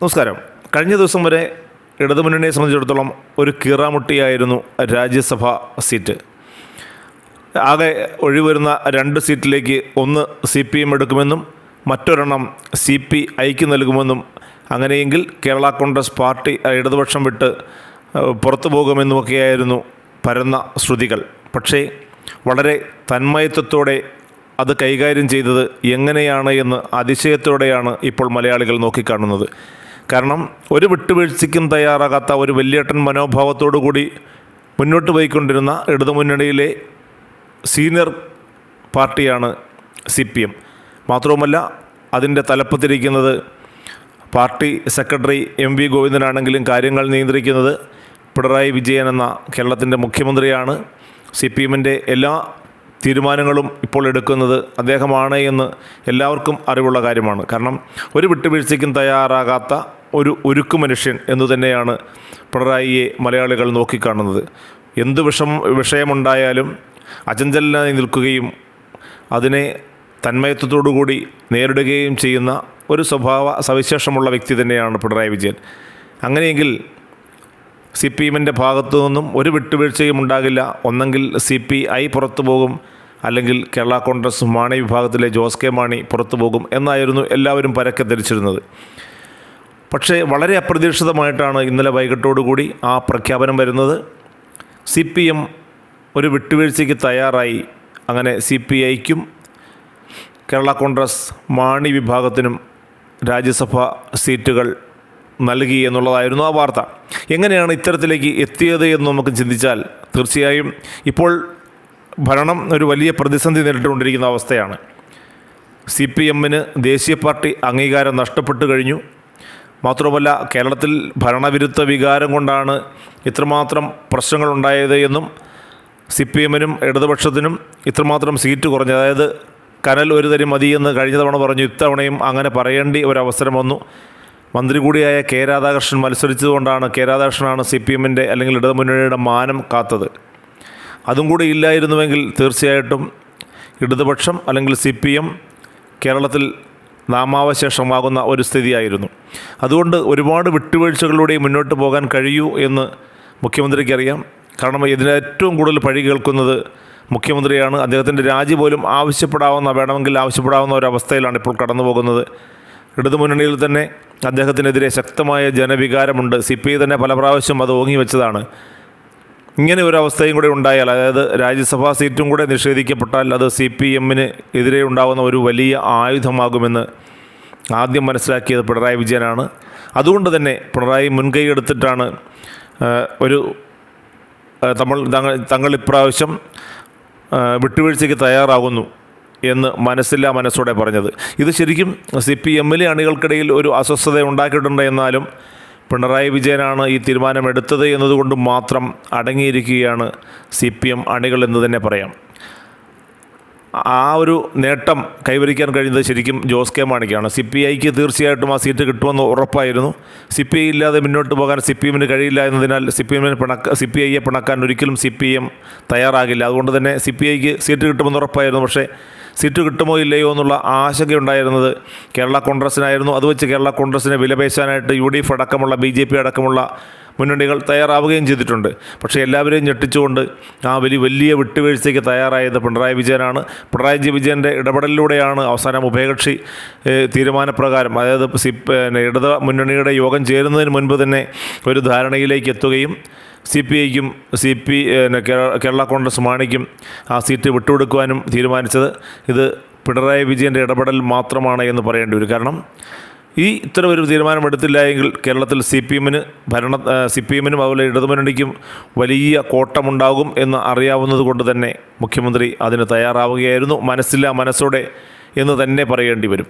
നമസ്കാരം. കഴിഞ്ഞ ദിവസം വരെ ഇടതുമുന്നണിയെ സംബന്ധിച്ചിടത്തോളം ഒരു കീറാമുട്ടിയായിരുന്നു രാജ്യസഭ സീറ്റ്. ആകെ ഒഴിവരുന്ന രണ്ട് സീറ്റിലേക്ക് ഒന്ന് സി പി എം എടുക്കുമെന്നും മറ്റൊരെണ്ണം സി പി ഐക്ക് നൽകുമെന്നും അങ്ങനെയെങ്കിൽ കേരള കോൺഗ്രസ് പാർട്ടി ഇടതുപക്ഷം വിട്ട് പുറത്തു പോകുമെന്നുമൊക്കെയായിരുന്നു പരന്ന ശ്രുതികൾ. പക്ഷേ വളരെ തന്മയത്വത്തോടെ അത് കൈകാര്യം ചെയ്തത് എങ്ങനെയാണ് എന്ന് അതിശയത്തോടെയാണ് ഇപ്പോൾ മലയാളികൾ നോക്കിക്കാണുന്നത്. കാരണം ഒരു വിട്ടുവീഴ്ചയ്ക്കും തയ്യാറാകാത്ത ഒരു വലിയേട്ടൻ മനോഭാവത്തോടു കൂടി മുന്നോട്ട് പോയിക്കൊണ്ടിരുന്ന ഇടതുമുന്നണിയിലെ senior party C P M മാത്രവുമല്ല അതിന്റെ തലപ്പത്തിരിക്കുന്നത് പാർട്ടി സെക്രട്ടറി എം വി ഗോവിന്ദനാണെങ്കിലും കാര്യങ്ങൾ നിയന്ത്രിക്കുന്നത് പിണറായി വിജയൻ എന്ന കേരളത്തിന്റെ മുഖ്യമന്ത്രിയാണ്. സി പി എമ്മിന്റെ എല്ലാ തീരുമാനങ്ങളും ഇപ്പോൾ എടുക്കുന്നത് അദ്ദേഹമാണ് എന്ന് എല്ലാവർക്കും അറിവുള്ള കാര്യമാണ്. കാരണം ഒരു വിട്ടുവീഴ്ചയ്ക്കും തയ്യാറാകാത്ത ഒരു ഒരുക്കു മനുഷ്യൻ എന്നു തന്നെയാണ് പിണറായിയെ മലയാളികൾ നോക്കിക്കാണുന്നത്. എന്ത് വിഷം വിഷയമുണ്ടായാലും അചഞ്ചലനായി നിൽക്കുകയും അതിനെ തന്മയത്വത്തോടു കൂടി നേരിടുകയും ചെയ്യുന്ന ഒരു സ്വഭാവ സവിശേഷമുള്ള വ്യക്തി തന്നെയാണ് പിണറായി വിജയൻ. അങ്ങനെയെങ്കിൽ സി പി എമ്മിന്റെ ഭാഗത്തു നിന്നും ഒരു വിട്ടുവീഴ്ചയും ഉണ്ടാകില്ല. ഒന്നെങ്കിൽ സി പി ഐ പുറത്തു പോകും. അല്ലെങ്കിൽ കേരള കോൺഗ്രസ് മാണി വിഭാഗത്തിലെ ജോസ് കെ മാണി പുറത്തു പോകും എന്നായിരുന്നു എല്ലാവരും പരക്കെ ധരിച്ചിരുന്നത്. പക്ഷേ വളരെ അപ്രതീക്ഷിതമായിട്ടാണ് ഇന്നലെ വൈകിട്ടോടുകൂടി ആ പ്രഖ്യാപനം വരുന്നത്. സി പി എം ഒരു വിട്ടുവീഴ്ചയ്ക്ക് തയ്യാറായി. അങ്ങനെ സി പി ഐക്കും കേരള കോൺഗ്രസ് മാണി വിഭാഗത്തിനും രാജ്യസഭ സീറ്റുകൾ നൽകി എന്നുള്ളതായിരുന്നു ആ വാർത്ത. എങ്ങനെയാണ് ഇത്തരത്തിലേക്ക് എത്തിയത് എന്ന് നമുക്ക് ചിന്തിച്ചാൽ തീർച്ചയായും ഇപ്പോൾ ഭരണം ഒരു വലിയ പ്രതിസന്ധി നേരിട്ടുകൊണ്ടിരിക്കുന്ന അവസ്ഥയാണ്. സി പി എമ്മിന് ദേശീയ പാർട്ടി അംഗീകാരം നഷ്ടപ്പെട്ടു കഴിഞ്ഞു. മാത്രമല്ല കേരളത്തിൽ ഭരണവിരുദ്ധ വികാരം കൊണ്ടാണ് ഇത്രമാത്രം പ്രശ്നങ്ങളുണ്ടായത് എന്നും സി പി എമ്മിനും ഇടതുപക്ഷത്തിനും ഇത്രമാത്രം സീറ്റ് കുറഞ്ഞു അതായത് കനൽ ഒരു തരി മതിയെന്ന് കഴിഞ്ഞ തവണ പറഞ്ഞു ഇത്തവണയും അങ്ങനെ പറയേണ്ടി ഒരവസരം വന്നു. മന്ത്രി കൂടിയായ കെ രാധാകൃഷ്ണൻ മത്സരിച്ചതുകൊണ്ടാണ് കെ രാധാകൃഷ്ണനാണ് സി പി എമ്മിന്റെ അല്ലെങ്കിൽ ഇടതുമുന്നണിയുടെ മാനം കാത്തത്. അതും കൂടി ഇല്ലായിരുന്നുവെങ്കിൽ തീർച്ചയായിട്ടും ഇടതുപക്ഷം അല്ലെങ്കിൽ സി പി എം കേരളത്തിൽ നാമാവശേഷമാകുന്ന ഒരു സ്ഥിതിയായിരുന്നു. അതുകൊണ്ട് ഒരുപാട് വിട്ടുവീഴ്ചകളിലൂടെ മുന്നോട്ട് പോകാൻ കഴിയൂ എന്ന് മുഖ്യമന്ത്രിക്ക് അറിയാം കാരണം ഇതിന് ഏറ്റവും കൂടുതൽ പഴി കേൾക്കുന്നത് മുഖ്യമന്ത്രിയാണ്. അദ്ദേഹത്തിന്റെ രാജി പോലും ആവശ്യപ്പെടാവുന്ന വേണമെങ്കിൽ ആവശ്യപ്പെടാവുന്ന ഒരവസ്ഥയിലാണ് ഇപ്പോൾ കടന്നു പോകുന്നത് ഇടതുമുന്നണിയിൽ തന്നെ അദ്ദേഹത്തിനെതിരെ ശക്തമായ ജനവികാരമുണ്ട്. സി പി ഐ തന്നെ പല പ്രാവശ്യം അത് ഓങ്ങി വെച്ചതാണ്. ഇങ്ങനെ ഒരു അവസ്ഥയും കൂടെ ഉണ്ടായാൽ അതായത് രാജ്യസഭാ സീറ്റും കൂടെ നിഷേധിക്കപ്പെട്ടാൽ അത് സി പി എമ്മിന് എതിരെ ഉണ്ടാകുന്ന ഒരു വലിയ ആയുധമാകുമെന്ന് ആദ്യം മനസ്സിലാക്കിയത് പിണറായി വിജയനാണ്. അതുകൊണ്ട് തന്നെ പിണറായി മുൻകൈ ഒരു തമ്മൾ തങ്ങൾ തങ്ങൾ ഇപ്രാവശ്യം വിട്ടുവീഴ്ചയ്ക്ക് തയ്യാറാകുന്നു എന്ന് മനസ്സില്ല മനസ്സോടെ പറഞ്ഞത്. ഇത് ശരിക്കും സി പി എമ്മിലെ അണികൾക്കിടയിൽ ഒരു അസ്വസ്ഥത ഉണ്ടാക്കിയിട്ടുണ്ട് എന്നാലും പിണറായി വിജയനാണ് ഈ തീരുമാനമെടുത്തത് എന്നതുകൊണ്ട് മാത്രം അടങ്ങിയിരിക്കുകയാണ് സി പി എം അണികൾ എന്ന് തന്നെ പറയാം. ആ ഒരു നേട്ടം കൈവരിക്കാൻ കഴിയുന്നത് ശരിക്കും ജോസ് കെ മാണിക്കാണ്. സി പി ഐക്ക് തീർച്ചയായിട്ടും ആ സീറ്റ് കിട്ടുമെന്ന് ഉറപ്പായിരുന്നു. സി പി ഐ ഇല്ലാതെ മുന്നോട്ട് പോകാൻ സി പി എമ്മിന് കഴിയില്ല എന്നതിനാൽ സി പി എമ്മിന് പിണക്ക സി പി ഐയെ പിണക്കാൻ ഒരിക്കലും സി പി എം തയ്യാറാകില്ല. അതുകൊണ്ട് തന്നെ സി പി ഐക്ക് സീറ്റ് കിട്ടുമെന്ന് ഉറപ്പായിരുന്നു. പക്ഷേ സീറ്റ് കിട്ടുമോ ഇല്ലയോ എന്നുള്ള ആശങ്കയുണ്ടായിരുന്നത് കേരള കോൺഗ്രസ്സിനായിരുന്നു അത് വെച്ച് കേരള കോൺഗ്രസ്സിനെ വിലപേശാനായിട്ട് യു ഡി എഫ് അടക്കമുള്ള ബി ജെ പി അടക്കമുള്ള മുന്നണികൾ തയ്യാറാവുകയും ചെയ്തിട്ടുണ്ട്. പക്ഷേ എല്ലാവരെയും ഞെട്ടിച്ചുകൊണ്ട് ആ വലിയ വലിയ വിട്ടുവീഴ്ചയ്ക്ക് തയ്യാറായത് പിണറായി വിജയനാണ്. പിണറായി വിജയന്റെ ഇടപെടലിലൂടെയാണ് അവസാനം ഉഭയകക്ഷി തീരുമാനപ്രകാരം അതായത് സി പിന്നെ ഇടത് മുന്നണിയുടെ യോഗം ചേരുന്നതിന് മുൻപ് തന്നെ ഒരു ധാരണയിലേക്ക് എത്തുകയും സി പി ഐക്കും സി പി കേരള കോൺഗ്രസ് മാണിക്കും ആ സീറ്റ് വിട്ടുകൊടുക്കുവാനും തീരുമാനിച്ചത്. ഇത് പിണറായി വിജയന്റെ ഇടപെടൽ മാത്രമാണ് എന്ന് പറയേണ്ടി വരും. കാരണം ഈ ഇത്തരം ഒരു തീരുമാനമെടുത്തില്ല എങ്കിൽ കേരളത്തിൽ സി പി എമ്മിന് ഭരണ സി പി എമ്മിനും അതുപോലെ ഇടതുമുന്നണിക്കും വലിയ കോട്ടമുണ്ടാകും എന്ന് അറിയാവുന്നത് കൊണ്ട് തന്നെ മുഖ്യമന്ത്രി അതിന് തയ്യാറാവുകയായിരുന്നു. മനസ്സില്ല മനസ്സോടെ എന്ന് തന്നെ പറയേണ്ടി വരും.